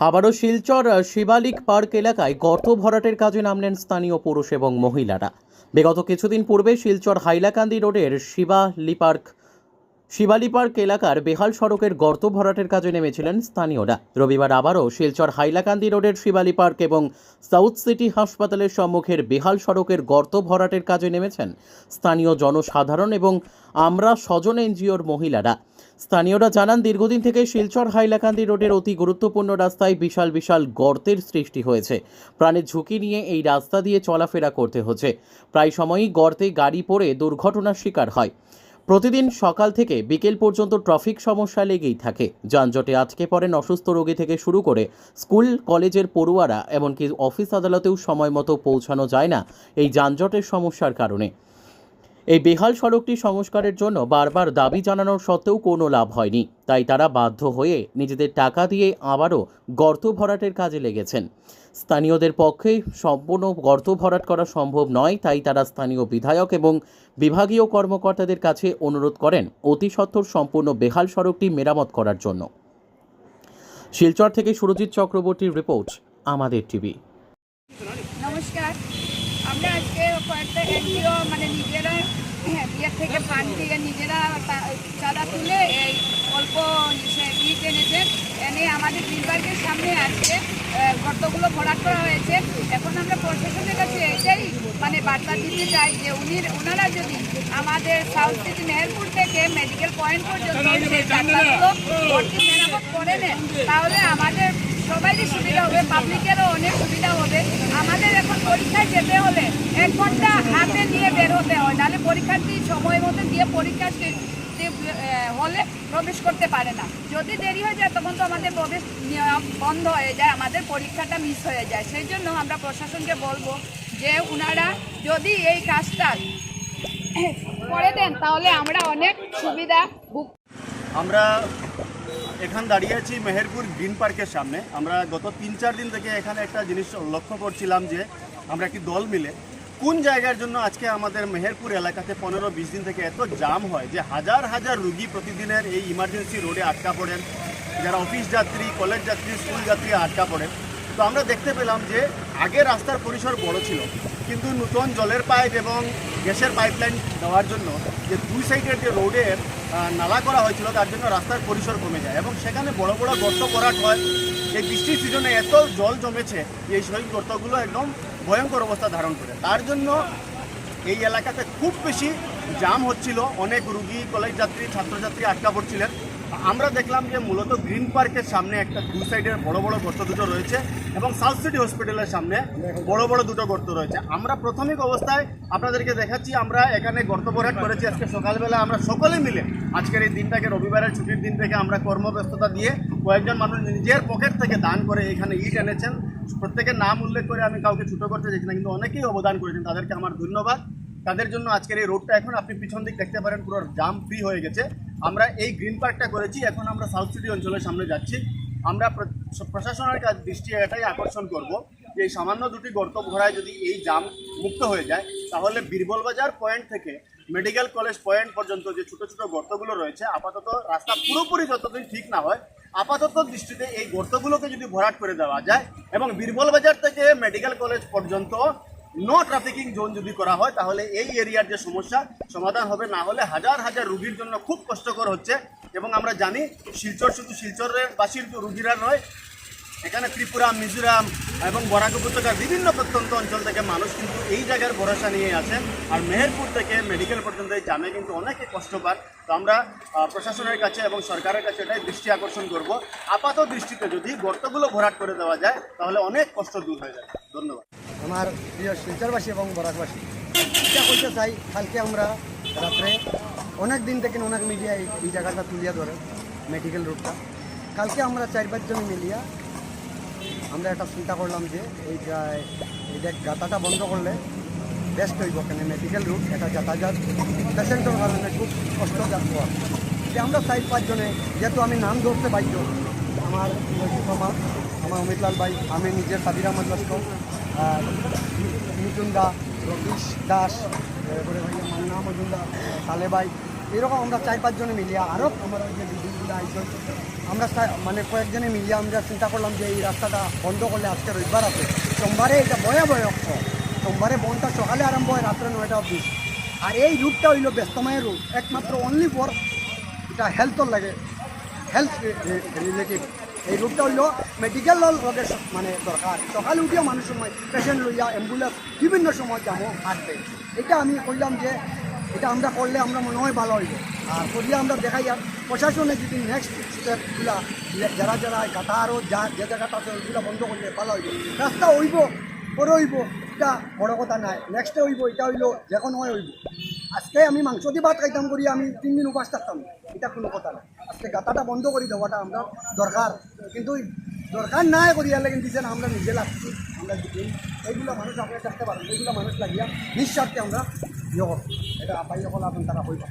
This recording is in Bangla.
আবারও শিলচর শিবালিক পার্ক এলাকায় গর্ত ভরাটের কাজে নামলেন স্থানীয় পুরুষ এবং মহিলারা। বিগত কিছুদিন পূর্বে শিলচর হাইলাকান্দি রোডের শিবালি পার্ক শিবালি পার্ক এলাকার বেহাল সড়কের গর্ত ভরাটের কাজে নেমেছিলেন স্থানীয়রা। রবিবার আবারও শিলচর হাইলাকান্দি রোডের শিবালি পার্ক এবং সাউথ সিটি হাসপাতালের সম্মুখের বেহাল সড়কের গর্ত ভরাটের কাজে নেমেছেন স্থানীয় জনসাধারণ এবং আমরা স্বজন এনজিওর মহিলারা। স্থানীয়রা জানান, দীর্ঘদিন থেকে শিলচর হাইলাকান্দি রোডের অতি গুরুত্বপূর্ণ রাস্তায় বিশাল বিশাল গর্তের সৃষ্টি হয়েছে। প্রাণের ঝুঁকি নিয়ে এই রাস্তা দিয়ে চলাফেরা করতে হচ্ছে। প্রায় সময়ই গর্তে গাড়ি পড়ে দুর্ঘটনার শিকার হয়। প্রতিদিন সকাল থেকে বিকেল পর্যন্ত ট্রাফিক সমস্যা লেগেই থাকে। যানজটে আজকে পড়েন অসুস্থ রোগী থেকে শুরু করে স্কুল, কলেজের পড়ুয়ারা, এমনকি অফিস আদালতেও সময় মতো পৌঁছানো যায় না এই যানজটের সমস্যার কারণে। এই বেহাল সড়কটি সংস্কারের জন্য বারবার দাবি জানানোর সত্ত্বেও কোনো লাভ হয়নি। তাই তারা বাধ্য হয়ে নিজেদের টাকা দিয়ে আবারও গর্ত ভরাটের কাজে লেগেছেন। স্থানীয়দের পক্ষে সম্পূর্ণ গর্ত ভরাট করা সম্ভব নয়, তাই তারা স্থানীয় বিধায়ক এবং বিভাগীয় কর্মকর্তাদের কাছে অনুরোধ করেন অতি সত্বর সম্পূর্ণ বেহাল সড়কটি মেরামত করার জন্য। শিলচর থেকে সুরজিৎ চক্রবর্তীর রিপোর্ট, আমাদের টিভি। নমস্কার। আমরা আজকে কয়েকটা এনজিও মানে নিজেরা বিয়ের থেকে ফান্ড দিয়ে নিজেরা চাঁদা তুলে এই অল্প ইট এনেছে। এনে আমাদের বিভাগের সামনে আজকে গর্তগুলো ভরাট করা হয়েছে। এখন আমরা প্রশাসনের কাছে এটাই মানে বার্তা দিতে চাই যে উনি ওনারা যদি আমাদের সাউথ সিটি মেহেরপুর থেকে মেডিকেল পয়েন্ট পর্যন্ত সেই ভর্তি মেরামত করে নেন তাহলে আমাদের সবারই সুবিধা হবে পাবলিকেরও অনেক সুবিধা হবে। আমাদের এখন পরীক্ষায় যেতে হলে এক ঘণ্টা হাতে নিয়ে বের হতে হয়, নাহলে পরীক্ষার্থী সময় মতো দিয়ে পরীক্ষা হলে প্রবেশ করতে পারে না। যদি দেরি হয়ে যায়, তখন তো আমাদের প্রবেশ বন্ধ হয়ে যায়, আমাদের পরীক্ষাটা মিস হয়ে যায়। সেই জন্য আমরা প্রশাসনকে বলব যে ওনারা যদি এই কাজটা করে দেন, তাহলে আমরা অনেক সুবিধা ভুগ আমরা এখান দাঁড়িয়ে আছি মেহেরপুর গ্রিন পার্কের সামনে। আমরা গত তিন চার দিন থেকে এখানে একটা জিনিস লক্ষ্য করছিলাম যে আমরা একটি দল মিলে কোন জায়গার জন্য আজকে আমাদের মেহেরপুর এলাকাতে পনেরো বিশ দিন থেকে এত জাম হয় যে হাজার হাজার রুগী প্রতিদিনের এই ইমার্জেন্সি রোডে আটকা পড়েন। যারা অফিস যাত্রী কলেজ যাত্রী স্কুল যাত্রী আটকা পড়েন। তো আমরা দেখতে পেলাম যে আগে রাস্তার পরিসর বড় ছিল। কিন্তু নতুন জলের পাইপ এবং গ্যাসের পাইপলাইন দেওয়ার জন্য যে দুই সাইডের যে রোডের নালা করা হয়েছিল, তার জন্য রাস্তার পরিসর কমে যায় এবং সেখানে বড় বড় গর্ত করাট হয় এই বৃষ্টির সিজনে এত জল জমেছে এই সেই গর্তগুলো একদম ভয়ঙ্কর অবস্থা ধারণ করে। তার জন্য এই এলাকাতে খুব বেশি জাম হচ্ছিল। অনেক রুগী কলেজ যাত্রী ছাত্রছাত্রী আটকা পড়ছিলেন। আমরা দেখলাম যে মূলত গ্রিন পার্কের সামনে একটা দু সাইডের বড় বড় গর্ত দুটো রয়েছে এবং সাউথ সিটি হসপিটালের সামনে বড় বড় দুটো গর্ত রয়েছে। আমরা প্রাথমিক অবস্থায় আপনাদেরকে দেখাচ্ছি, আমরা এখানে গর্ত ভরাট করেছি আজকে সকালবেলা। আমরা সকলে মিলে আজকের এই দিনটাকে, রবিবারের ছুটির দিন থেকে আমরা কর্মব্যস্ততা দিয়ে কয়েকজন মানুষ নিজের পকেট থেকে দান করে এখানে ইট এনেছেন। প্রত্যেকের নাম উল্লেখ করে আমি কাউকে ছুটো করতে চাইছি না, কিন্তু অনেকেই অবদান করেছেন। তাদেরকে আমার ধন্যবাদ। তাদের জন্য আজকের এই রোডটা এখন আপনি পিছন দিক দেখতে পারেন, পুরো জাম ফ্রি হয়ে গেছে। আমরা এই গ্রিন পার্কটা করেছি, এখন আমরা সাউথ সিটি অঞ্চলের সামনে যাচ্ছি। আমরা প্র- প্রশাসনের কাছে দৃষ্টি এটাই আকর্ষণ করব যে এই সামান্য দুটি গর্ত ভরায় যদি এই জাম মুক্ত হয়ে যায়, তাহলে বীরবল বাজার পয়েন্ট থেকে মেডিকেল কলেজ পয়েন্ট পর্যন্ত যে ছোট ছোট গর্তগুলো রয়েছে, আপাতত রাস্তা পুরোপুরি যতদিন ঠিক না হয়, আপাতত দৃষ্টিতে এই গর্তগুলোকে যদি ভরাট করে দেওয়া যায় এবং বীরবল বাজার থেকে মেডিকেল কলেজ পর্যন্ত নো ট্রাফিকিং জোন যদি করা হয়, তাহলে এই এরিয়ার যে সমস্যা, সমাধান হবে। না হলে হাজার হাজার রুগীর জন্য খুব কষ্টকর হচ্ছে। এবং আমরা জানি, শিলচর শুধু শিলচরের বাসীর রুগীরা নয়, এখানে ত্রিপুরা, মিজোরাম এবং বরাক উপত্যকার বিভিন্ন প্রত্যন্ত অঞ্চল থেকে মানুষ কিন্তু এই জায়গার ভরসা নিয়ে আছেন আর মেহেরপুর থেকে মেডিকেল পর্যন্ত এই জামে কিন্তু অনেকে কষ্ট পান। তো আমরা প্রশাসনের কাছে এবং সরকারের কাছে এটাই দৃষ্টি আকর্ষণ করব। আপাত দৃষ্টিতে যদি গর্তগুলো ভরাট করে দেওয়া যায়, তাহলে অনেক কষ্ট দূর হয়ে যাবে। ধন্যবাদ। আমার প্রিয় শিলচরবাসী এবং বরাকবাসী। এটা কইতে চাই, কালকে আমরা রাত্রে অনেক দিন থেকে অনেক মিডিয়া এই জায়গাটা তুলিয়া ধরে মেডিকেল রুটটা কালকে আমরা চার পাঁচজন মিলিয়া আমরা একটা চিন্তা করলাম যে, এই যে গাতাটা বন্ধ করলে বেস্ট হইব কেন? মেডিকেল রুট এটা যাতায়াত। পেশেন্টের কারণে খুব কষ্ট যাত্রা। যে আমরা চার পাঁচজনে যেহেতু আমি নাম ধরতে বাধ্য, আমার আমার অমিতলাল ভাই, আমি নিজের সাবির আহমদ লস্কর দা রতীশ দাস এরপরে ভাই মান্না মজুমদার সালে ভাই, এরকম আমরা চার পাঁচজনে মিলিয়া আরও আমরা যে দিদিগুলো আইসন আমরা মানে কয়েকজনে মিলিয়ে আমরা চিন্তা করলাম যে এই রাস্তাটা বন্ধ করলে আজকে রবিবার আছে। সোমবারে এটা ভয়াবহ সোমবারে বন্ধটা সকালে আরম্ভ হয় রাত্রে নয়টা অবধি। আর এই রুটটা হইল ব্যস্তময় রুট, একমাত্র অনলি ফর এটা হেলথর লাগে হেলথ রিলেটিভ। এই রুটটা হইল মেডিকেল স- মানে দরকার সকালে উঠিও মানুষ সময় পেশেন্ট লইয়া অ্যাম্বুলেন্স বিভিন্ন সময় যাব হাঁটবে এটা আমি কইলাম যে এটা আমরা করলে আমরা মনে হয় ভালো হইব। আর করিয়া আমরা দেখাই আর প্রশাসনে যদি নেক্সট স্টেপগুলা যারা যারা গাটা আরও যা যে জায়গাটা আছে, ওইগুলো বন্ধ করলে ভালো হইব। রাস্তা হইব পরে হইব, এটা বড় কথা নাই। নেক্সটে হইব, এটা হইল যে কোনো হয় হইব। আজকে আমি মাংস দিয়ে ভাত খাইতাম করি আমি তিন দিন উপাস থাকতাম। এটা কোনো কথা না আজকে গাতাটা বন্ধ করে দেওয়াটা আমরা দরকার। কিন্তু দরকার নাই করিয়া লেগে দিচ্ছেন আমরা নিজে লাগছি, আমরা দিই এইগুলো মানুষ আপনার থাকতে পারেন, এইগুলো মানুষ লাগিয়া নিঃস্বার্থে আমরা ইয়ে। এটা আপাই সকল আপনি তারা হইবা